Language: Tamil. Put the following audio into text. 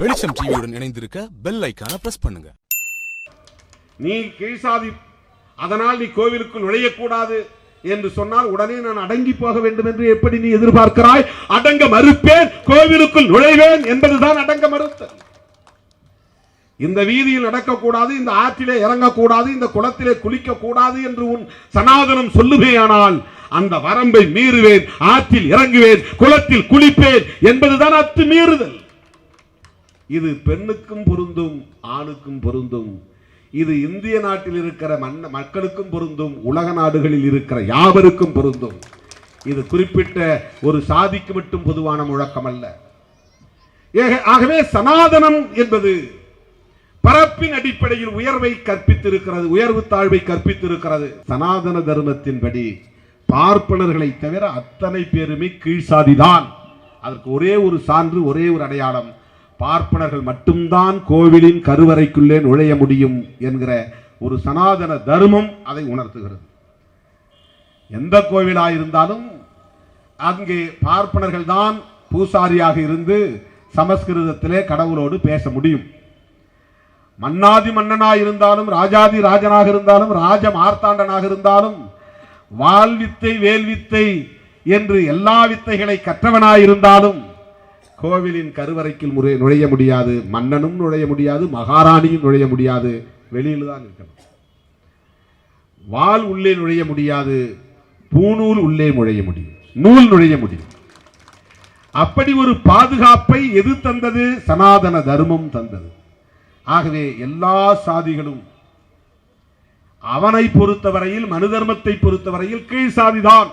வெளிச்சம் டிவியுடன் இணைந்திருக்க பெல் ஐக்கான பிரஸ் பண்ணுங்க. நீ கீழ்சாதி அதனால் நீ கோவிலுக்குள் நுழையக்கூடாது என்று சொன்னால் உடனே நான் அடங்கி போக வேண்டும் என்று எப்படி நீ எதிர்பார்க்கிறாய்? அடங்க மறுப்பேன் கோவிலுக்குள் நுழைவேன் என்பதுதான் அடங்க மறுத்தல். இந்த வீதியில் நடக்கக்கூடாது இந்த ஆற்றிலே இறங்கக்கூடாது இந்த குளத்திலே குளிக்க கூடாது என்று உன் சனாதனம் சொல்லுவேயானால் அந்த வரம்பை மீறுவேன் ஆற்றில் இறங்குவேன் குளத்தில் குளிப்பேன் என்பதுதான் அத்து மீறுதல். இது பெண்ணுக்கும் பொருந்தும் ஆணுக்கும் பொருந்தும். இது இந்திய நாட்டில் இருக்கிற மன்ன மக்களுக்கும் பொருந்தும் உலக நாடுகளில் இருக்கிற யாவருக்கும் பொருந்தும். இது குறிப்பிட்ட ஒரு சாதிக்கு மட்டும் பொதுவான முழக்கம் அல்ல ஆகவே சனாதனம் என்பது பரப்பின் அடிப்படையில் உயர்வை கற்பித்திருக்கிறது உயர்வு தாழ்வை கற்பித்திருக்கிறது. சனாதன தர்மத்தின்படி பார்ப்பனர்களை தவிர அத்தனை பேருமே கீழ்சாதிதான். அதற்கு ஒரே ஒரு சான்று ஒரே ஒரு அடையாளம். பார்ப்பனர்கள் மட்டும்தான் கோவிலின் கருவறைக்குள்ளே நுழைய முடியும் என்கிற ஒரு சனாதன தர்மம் அதை உணர்த்துகிறது. எந்த கோவிலாக இருந்தாலும் அங்கே பார்ப்பனர்கள் தான் பூசாரியாக இருந்து சமஸ்கிருதத்திலே கடவுளோடு பேச முடியும். மன்னாதி மன்னனாக இருந்தாலும் ராஜாதி ராஜனாக இருந்தாலும் ராஜ மார்த்தாண்டனாக இருந்தாலும் வாழ்வித்தை வேல்வித்தை என்று எல்லா வித்தைகளை கற்றவனாயிருந்தாலும் இருந்தாலும் கோவிலின் கருவறைக்கு முறை நுழைய முடியாது. மன்னனும் நுழைய முடியாது. மகாராணியும் நுழைய முடியாது. வெளியில் தான் இருக்கணும் வாள் உள்ளே நுழைய முடியாது. பூநூல் உள்ளே நுழைய முடியும். நூல் நுழைய முடியும். அப்படி ஒரு பாதுகாப்பை எது தந்தது? சனாதன தர்மம் தந்தது. ஆகவே எல்லா சாதிகளும் அவனை பொறுத்தவரையில் மனு தர்மத்தை பொறுத்தவரையில் கீழ் சாதிதான்